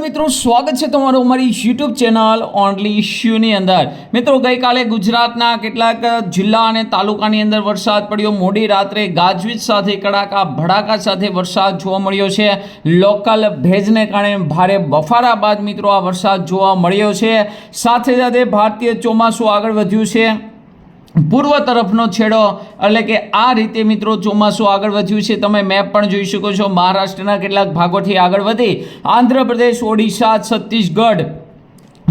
મિત્રો, સ્વાગત છે તમારું અમારી યુટ્યુબ ચેનલ ઓનલી ઇશ્યુની અંદર. મિત્રો, ગઈકાલે ગુજરાતના કેટલાક જિલ્લા અને તાલુકાની અંદર વરસાદ પડ્યો. મોડી રાત્રે ગાજવીજ સાથે, કડાકા ભડાકા સાથે વરસાદ જોવા મળ્યો છે. લોકલ ભેજને કારણે ભારે બફારા બાદ મિત્રો, આ વરસાદ જોવા મળ્યો છે. સાથે સાથે ભારતીય ચોમાસું આગળ વધ્યું છે. પૂર્વ તરફનો છેડો એટલે કે આ રીતે મિત્રો ચોમાસું આગળ વધ્યું છે. તમે મેપ પણ જોઈ શકો છો. મહારાષ્ટ્રના કેટલાક ભાગોથી આગળ વધી આંધ્રપ્રદેશ, ઓડિશા, છત્તીસગઢ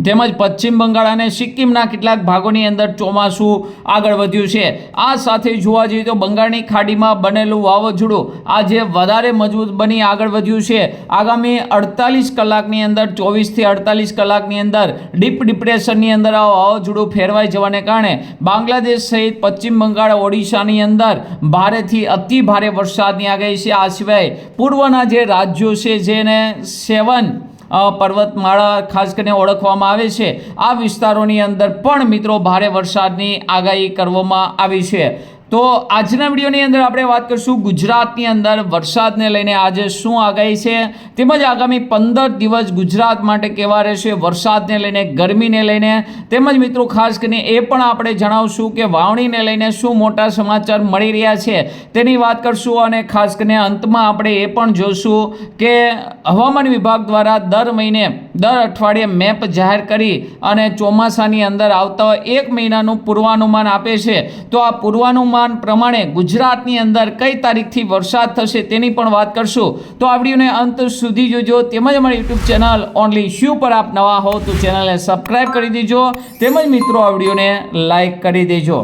તેમજ પશ્ચિમ બંગાળ અને સિક્કિમના કેટલાક ભાગોની અંદર ચોમાસું આગળ વધ્યું છે. આ સાથે જોવા જઈએ તો બંગાળની ખાડીમાં બનેલું વાવાઝોડું આજે વધારે મજબૂત બની આગળ વધ્યું છે. આગામી અડતાલીસ કલાકની અંદર, ચોવીસથી અડતાલીસ કલાકની અંદર ડીપ ડિપ્રેશનની અંદર આ વાવાઝોડું ફેરવાઈ જવાને કારણે બાંગ્લાદેશ સહિત પશ્ચિમ બંગાળ, ઓડિશાની અંદર ભારેથી અતિ ભારે વરસાદની આગાહી છે. આ સિવાય પૂર્વના જે રાજ્યો છે, જેને સેવન પર્વતમાળા ખાસ કરીને ઓળખવામાં આવે છે. આ વિસ્તારોની અંદર પણ મિત્રો ભારે વરસાદની આગાહી કરવામાં આવી છે. તો આજના વિડીયોની અંદર આપણે વાત કરીશું ગુજરાતની અંદર વરસાદને લઈને આજે શું આગાહી છે, તેમજ આગામી પંદર દિવસ ગુજરાત માટે કેવા રહેશે વરસાદને લઈને, ગરમીને લઈને. તેમજ મિત્રો, ખાસ કરીને એ પણ આપણે જણાવશું કે વાવણીને લઈને શું મોટા સમાચાર મળી રહ્યા છે તેની વાત કરશું અને ખાસ કરીને અંતમાં આપણે એ પણ જોશું કે હવામાન વિભાગ દ્વારા દર મહિને, દર અઠવાડિયે મેપ જાહેર કરી અને ચોમાસાની અંદર આવતા એક મહિનાનું પૂર્વાનુમાન આપે છે. તો આ પૂર્વાનુમાન પ્રમાણે ગુજરાતની અંદર કઈ તારીખથી વરસાદ થશે તેની પણ વાત કરશું. તો આ વિડીયોને અંત સુધી જોજો. તેમજ અમારી યુટ્યુબ ચેનલ ઓનલી શ્યુ પર આપ નવા હો તો ચેનલને સબસ્ક્રાઈબ કરી દેજો. તેમજ મિત્રો, આ વિડીયોને લાઈક કરી દેજો.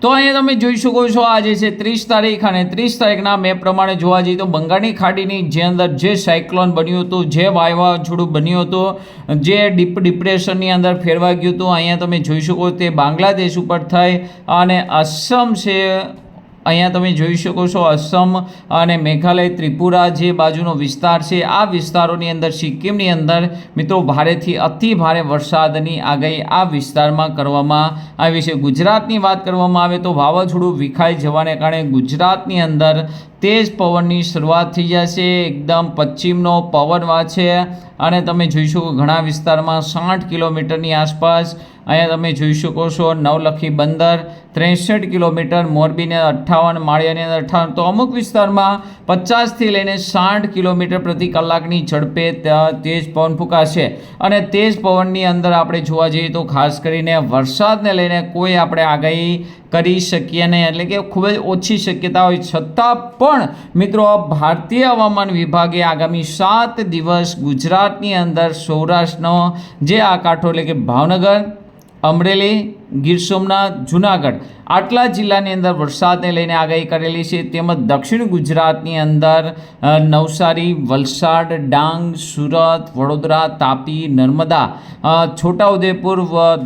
તો અહીંયા તમે જોઈ શકો છો આજે છે ત્રીસ તારીખ અને ત્રીસ તારીખના મેં પ્રમાણે જોવા જઈએ તો બંગાળની ખાડીની જે અંદર જે સાયક્લોન બન્યું હતું, જે વાવાઝોડું બન્યું હતું, જે ડીપ ડિપ્રેશનની અંદર ફેરવાઈ ગયું હતું, અહીંયા તમે જોઈ શકો તે બાંગ્લાદેશ ઉપર થઈ અને અસમ છે અહીંયા તમે જોઈ શકો છો અસમ અને મેઘાલય ત્રિપુરા જે બાજુનો વિસ્તાર છે, આ વિસ્તારોની અંદર, સિક્કિમની અંદર મિત્રો ભારેથી અતિ ભારે વરસાદની આગાહી આ વિસ્તારમાં કરવામાં આવી છે. ગુજરાતની વાત કરવામાં આવે તો વાવાઝોડું વિખાઈ જવાને કારણે ગુજરાતની અંદર તેજ પવનની શરૂઆત થઈ જશે, એકદમ પશ્ચિમનો પવન વાંચે અને તમે જોઈ શકો ઘણા વિસ્તારમાં સાઠ કિલોમીટરની આસપાસ અહીંયા તમે જોઈ શકો છો નવલખી બંદર, ત્રેસઠ કિલોમીટર મોરબીને અઠ્ઠાવન માળિયાની અંદર, અઠ્ઠાવન તો અમુક વિસ્તારમાં પચાસથી લઈને સાઠ કિલોમીટર પ્રતિ કલાકની ઝડપે તેજ પવન ફૂંકાશે. અને તેજ પવનની અંદર આપણે જોવા જઈએ તો ખાસ કરીને વરસાદને લઈને કોઈ આપણે આગાહી કરી શકીએ નહીં. એટલે કે ખૂબ જ ઓછી શક્યતા હોય. છતાં પણ મિત્રો, ભારતીય હવામાન વિભાગે આગામી સાત દિવસ ગુજરાતની અંદર સૌરાષ્ટ્રનો જે આ કાંઠો એટલે કે ભાવનગર અમરેલી ગીર સોમનાથ, જુનાગઢ. આટલા જિલ્લાની અંદર વરસાદને લઈને આગાહી કરેલી છે. તેમજ દક્ષિણ ગુજરાતની અંદર નવસારી, વલસાડ, ડાંગ, સુરત, વડોદરા, તાપી, નર્મદા છોટાઉદેપુર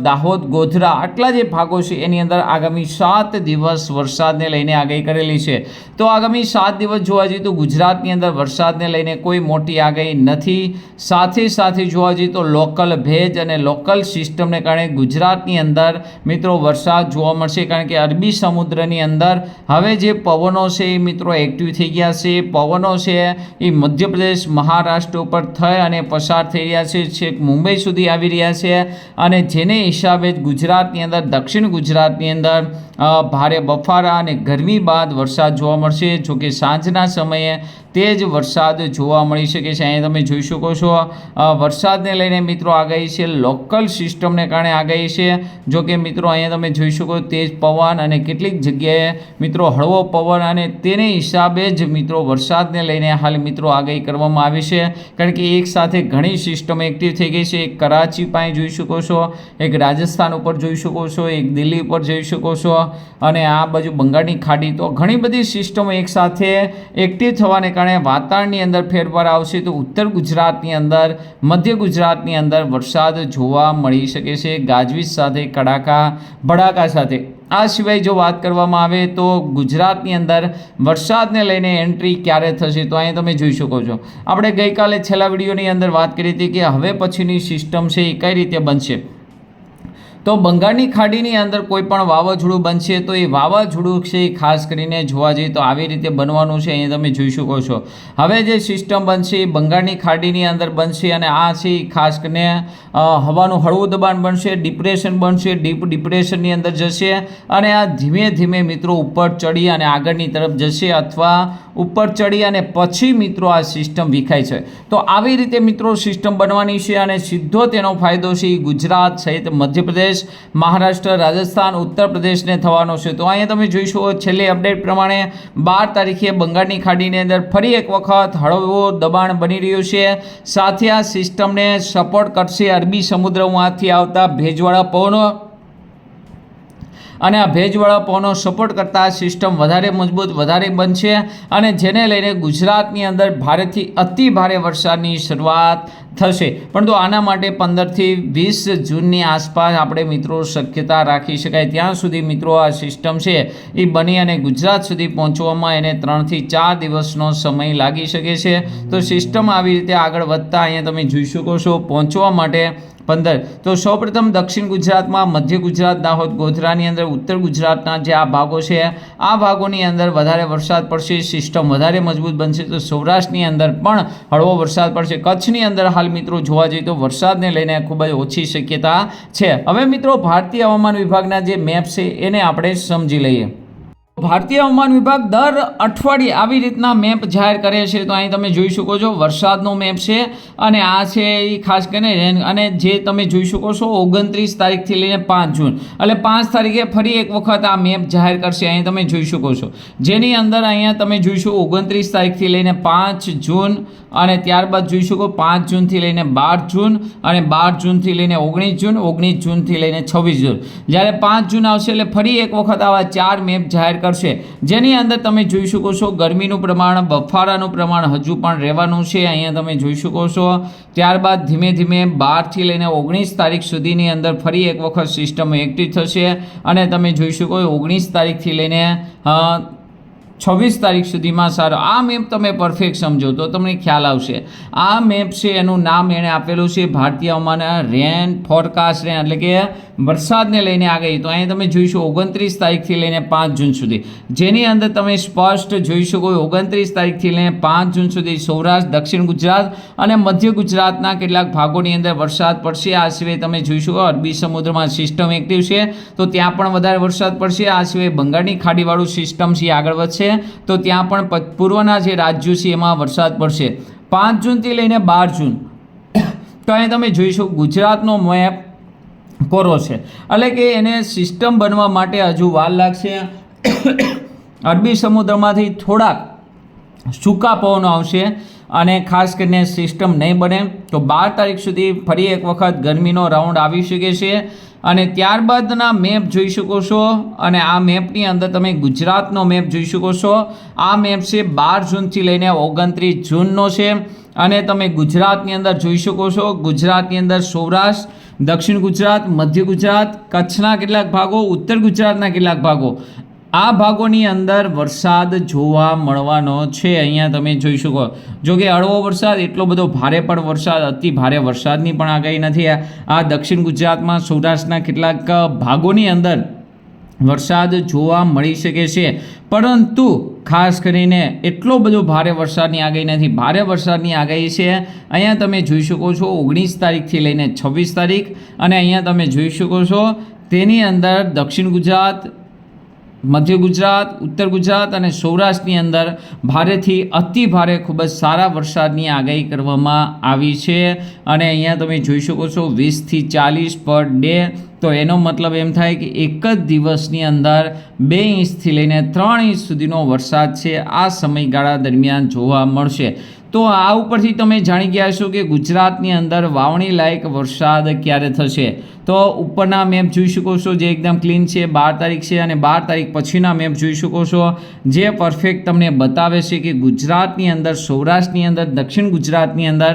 દાહોદ, ગોધરા આટલા જે ભાગો છે એની અંદર આગામી સાત દિવસ વરસાદને લઈને આગાહી કરેલી છે. તો આગામી સાત દિવસ જોવા જઈએ તો ગુજરાતની અંદર વરસાદને લઈને કોઈ મોટી આગાહી નથી. સાથે સાથે જોવા જઈએ તો લોકલ ભેજ અને લોકલ સિસ્ટમને કારણે ગુજરાતની અંદર મિત્રો, વરસાદ જોવા મળશે કારણ કે અરબી સમુદ્રની અંદર હવે જે પવનો છે એ મિત્રો એક્ટિવ થઈ ગયા છે. પવનો છે એ મધ્યપ્રદેશ, મહારાષ્ટ્ર ઉપર થઈ અને પસાર થઈ રહ્યા છે. છેક મુંબઈ સુધી આવી રહ્યા છે અને જેને હિસાબે ગુજરાતની અંદર, દક્ષિણ ગુજરાતની અંદર ભારે બફારા અને ગરમી બાદ વરસાદ જોવા મળશે. જોકે સાંજના સમયે તેજ વરસાદ જોવા મળી શકે છે. અહીંયા તમે જોઈ શકો છો વરસાદને લઈને મિત્રો આગાહી છે. લોકલ સિસ્ટમને કારણે આગાહી છે. જો કે મિત્રો અહીંયા તમે જોઈ શકો તેજ પવન અને કેટલીક જગ્યાએ મિત્રો હળવો પવન અને તેને હિસાબે જ મિત્રો વરસાદને લઈને હાલ મિત્રો આગાહી કરવામાં આવી છે. કારણ કે એક સાથે ઘણી સિસ્ટમ એક્ટિવ થઈ ગઈ છે. એક કરાચી પાસે જોઈ શકો છો, એક રાજસ્થાન ઉપર જોઈ શકો છો, એક દિલ્હી ઉપર જોઈ શકો છો અને આ બાજુ બંગાળની ખાડી. તો ઘણી બધી સિસ્ટમો એકસાથે એક્ટિવ થવાને કારણે વાતાવરણની અંદર ફેરફાર આવશે તો ઉત્તર ગુજરાતની અંદર, મધ્ય ગુજરાતની અંદર વરસાદ જોવા મળી શકે છે. ગાજવીજ સાથે, કડાકા, ભડાકા સાથે. આ સિવાય જો વાત કરવામાં આવે તો ગુજરાતની અંદર વરસાદને લઈને એન્ટ્રી ક્યારે થશે તો અહીં તમે જોઈ શકો છો. આપણે ગઈકાલે છેલ્લા વિડીયોની અંદર વાત કરી હતી કે હવે પછીની સિસ્ટમ છે એ કઈ રીતે બનશે? તો બંગાળની ખાડીની અંદર કોઈ પણ વાવાઝોડું બનશે તો એ વાવાઝોડું છે એ ખાસ કરીને જોવા જઈએ તો આવી રીતે બનવાનું છે, અહીંયા તમે જોઈ શકો છો. હવે જે સિસ્ટમ બનશે એ બંગાળની ખાડીની અંદર બનશે અને આ છે એ ખાસ કરીને હવાનું હળવું દબાણ બનશે ડિપ્રેશન બનશે ડીપ ડિપ્રેશનની અંદર જશે અને આ ધીમે ધીમે મિત્રો ઉપર ચડી અને આગળની તરફ જશે અથવા ઉપર ચડી અને પછી મિત્રો આ સિસ્ટમ વિખાય છે. તો આવી રીતે મિત્રો સિસ્ટમ બનવાની છે અને સીધો તેનો ફાયદો છે એ ગુજરાત સહિત મધ્યપ્રદેશ મહારાષ્ટ્ર, રાજસ્થાન, ઉત્તર પ્રદેશને થવાનો છે. તો અહીંયા તમે જોઈશો, છેલ્લી અપડેટ પ્રમાણે બાર તારીખે બંગાળની ખાડીની અંદર ફરી એક વખત હળવો દબાણ બની રહ્યું છે. સાથે આ સિસ્ટમને સપોર્ટ કરશે અરબી સમુદ્રમાંથી આવતા ભેજવાળા પવનો. અને આ ભેજવાળા પવનો સપોર્ટ કરતા સિસ્ટમ વધારે મજબૂત, વધારે બનશે અને જેને લઈને ગુજરાતની અંદર ભારેથી અતિ ભારે વરસાદની શરૂઆત થશે. પરંતુ આના માટે પંદરથી વીસ જૂનની આસપાસ આપણે મિત્રો શક્યતા રાખી શકાય. ત્યાં સુધી મિત્રો આ સિસ્ટમ છે એ બની અને ગુજરાત સુધી પહોંચવામાં એને ત્રણથી ચાર દિવસનો સમય લાગી શકે છે. તો સિસ્ટમ આવી રીતે આગળ વધતા અહીંયા તમે જોઈ શકો છો. પહોંચવા માટે પંદર. તો સૌપ્રથમ દક્ષિણ ગુજરાતમાં મધ્ય ગુજરાત, દાહોદ, ગોધરાની અંદર ઉત્તર ગુજરાતના જે આ ભાગો છે, આ ભાગોની અંદર વધારે વરસાદ પડશે, સિસ્ટમ વધારે મજબૂત બનશે. તો સૌરાષ્ટ્રની અંદર પણ હળવો વરસાદ પડશે. કચ્છની અંદર હાલ મિત્રો જોવા જઈએ તો વરસાદને લઈને ખૂબ જ ઓછી શક્યતા છે. હવે મિત્રો ભારતીય હવામાન વિભાગના જે મેપ છે, એને આપણે સમજી લઈએ. ભારતીય હવામાન વિભાગ દર અઠવાડિયે આવી રીતના મેપ જાહેર કરે છે. તો અહીં તમે જોઈ શકો છો, વરસાદનો મેપ છે અને આ છે એ ખાસ કરીને અને જે તમે જોઈ શકો છો ઓગણત્રીસ તારીખથી લઈને પાંચ જૂન. એટલે પાંચ તારીખે ફરી એક વખત આ મેપ જાહેર કરશે, અહીં તમે જોઈ શકો છો. જેની અંદર અહીંયા તમે જોઈશો ઓગણત્રીસ તારીખથી લઈને પાંચ જૂન અને ત્યારબાદ જોઈ શકો પાંચ જૂનથી લઈને બાર જૂન અને બાર જૂનથી લઈને ઓગણીસ જૂન, ઓગણીસ જૂનથી લઈને છવ્વીસ જૂન. જ્યારે પાંચ જૂન આવશે એટલે ફરી એક વખત આવા ચાર મેપ જાહેર કરશે. જેની અંદર તમે જોઈ શકો છો, ગરમીનું પ્રમાણ, બફારાનું પ્રમાણ હજુ પણ રહેવાનું છે. અહીંયા તમે જોઈ શકો છો, ત્યારબાદ ધીમે ધીમે બારથી લઈને ઓગણીસ તારીખ સુધીની અંદર ફરી એક વખત સિસ્ટમ એક્ટિવ થશે. અને તમે જોઈ શકો ઓગણીસ તારીખથી લઈને છવ્વીસ તારીખ સુધીમાં, સારો, આ મેપ તમે પરફેક્ટ સમજો તો તમને ખ્યાલ આવશે. આ મેપ છે, એનું નામ એણે આપેલું છે, ભારતીય હવામાન રેન ફોરકાસ્ટ રેન એટલે કે વરસાદને લઈને આગાહી. તો અહીં તમે જોઈશો ઓગણત્રીસ તારીખથી લઈને પાંચ જૂન સુધી. જેની અંદર તમે સ્પષ્ટ જોઈ શકો ઓગણત્રીસ તારીખથી લઈને પાંચ જૂન સુધી સૌરાષ્ટ્ર, દક્ષિણ ગુજરાત અને મધ્ય ગુજરાતના કેટલાક ભાગોની અંદર વરસાદ પડશે. આ સિવાય તમે જોઈ શકો અરબી સમુદ્રમાં સિસ્ટમ એક્ટિવ છે. તો ત્યાં પણ વધારે વરસાદ પડશે. આ સિવાય બંગાળની ખાડીવાળું સિસ્ટમ છે આગળ વધશે. તો ત્યાં પણ પૂર્વના જે રાજ્યો છે એમાં વરસાદ પડશે. પાંચ જૂનથી લઈને બાર જૂન. તો અહીં તમે જોઈશો ગુજરાતનો મેપ કોરો છે. એટલે કે એને સિસ્ટમ બનવા માટે હજુ વાર લાગશે. અરબી સમુદ્રમાંથી થોડાક સૂકા પવનો આવશે અને ખાસ કરીને સિસ્ટમ નહીં બને. તો બાર તારીખ સુધી ફરી એક વખત ગરમીનો રાઉન્ડ આવી શકે છે. અને ત્યારબાદના મેપ જોઈ શકો છો અને આ મેપની અંદર તમે ગુજરાતનો મેપ જોઈ શકો છો. આ મેપ છે બાર જૂનથી લઈને ઓગણત્રીસ જૂનનો છે અને તમે ગુજરાતની અંદર જોઈ શકો છો. ગુજરાતની અંદર સૌરાષ્ટ્ર, દક્ષિણ ગુજરાત, મધ્ય ગુજરાત, કચ્છના કેટલાક ભાગો, ઉત્તર ગુજરાતના કેટલાક ભાગો. આ ભાગોની અંદર વરસાદ જોવા મળવાનો છે. અહીંયા તમે જોઈ શકો. જો કે હળવો વરસાદ, એટલો બધો ભારે પણ વરસાદ, અતિ ભારે વરસાદની પણ આગાહી નથી. આ દક્ષિણ ગુજરાતમાં સૌરાષ્ટ્રના કેટલાક ભાગોની અંદર વરસાદ જોવા મળી શકે છે. પરંતુ ખાસ કરીને એટલો બધો ભારે વરસાદની આગાહી નથી. ભારે વરસાદની આગાહી છે. અહીંયા તમે જોઈ શકો છો ઓગણીસ તારીખથી લઈને છવ્વીસ તારીખ. અને અહીંયા તમે જોઈ શકો છો તેની અંદર દક્ષિણ ગુજરાત મધ્ય ગુજરાત, ઉત્તર ગુજરાત અને સૌરાષ્ટ્રની અંદર ભારેથી અતિ ભારે ખૂબ જ સારા વરસાદની આગાહી કરવામાં આવી છે. અને અહીંયા તમે જોઈ શકો છો વીસથી ચાલીસ પર ડે. તો એનો મતલબ એમ થાય કે એક જ દિવસની અંદર બે ઇંચથી લઈને ત્રણ ઇંચ સુધીનો વરસાદ છે. આ સમયગાળા દરમિયાન જોવા મળશે. તો આ ઉપરથી તમે જાણી ગયા છો કે ગુજરાતની અંદર વાવણી લાયક વરસાદ ક્યારે થશે? તો ઉપરના મેપ જોઈ શકો છો જે એકદમ ક્લીન છે, બાર તારીખ છે અને બાર તારીખ પછીના મેપ જોઈ શકો છો, જે પરફેક્ટ તમને બતાવે છે કે ગુજરાતની અંદર, સૌરાષ્ટ્રની અંદર, દક્ષિણ ગુજરાતની અંદર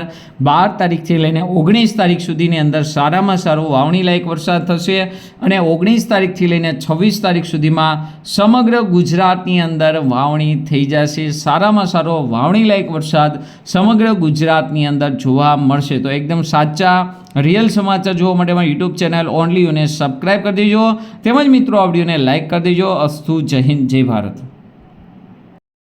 બાર તારીખથી લઈને ઓગણીસ તારીખ સુધીની અંદર સારામાં સારો વાવણી લાયક વરસાદ થશે અને ઓગણીસ તારીખથી લઈને છવ્વીસ તારીખ સુધીમાં સમગ્ર ગુજરાતની અંદર વાવણી થઈ જશે. સારામાં સારો વાવણી લાયક વરસાદ સમગ્ર ગુજરાતની અંદર જોવા મળશે. તો એકદમ સાચા રિયલ સમાચાર જોવા માટે અમારી યુટ્યુબ ચેનલ ઓનલી યુને સબસ્ક્રાઈબ કરી દેજો. તેમજ મિત્રો, આ વિડીયોને લાઇક કરી દેજો. અસ્તુ જય હિન્દ, જય ભારત.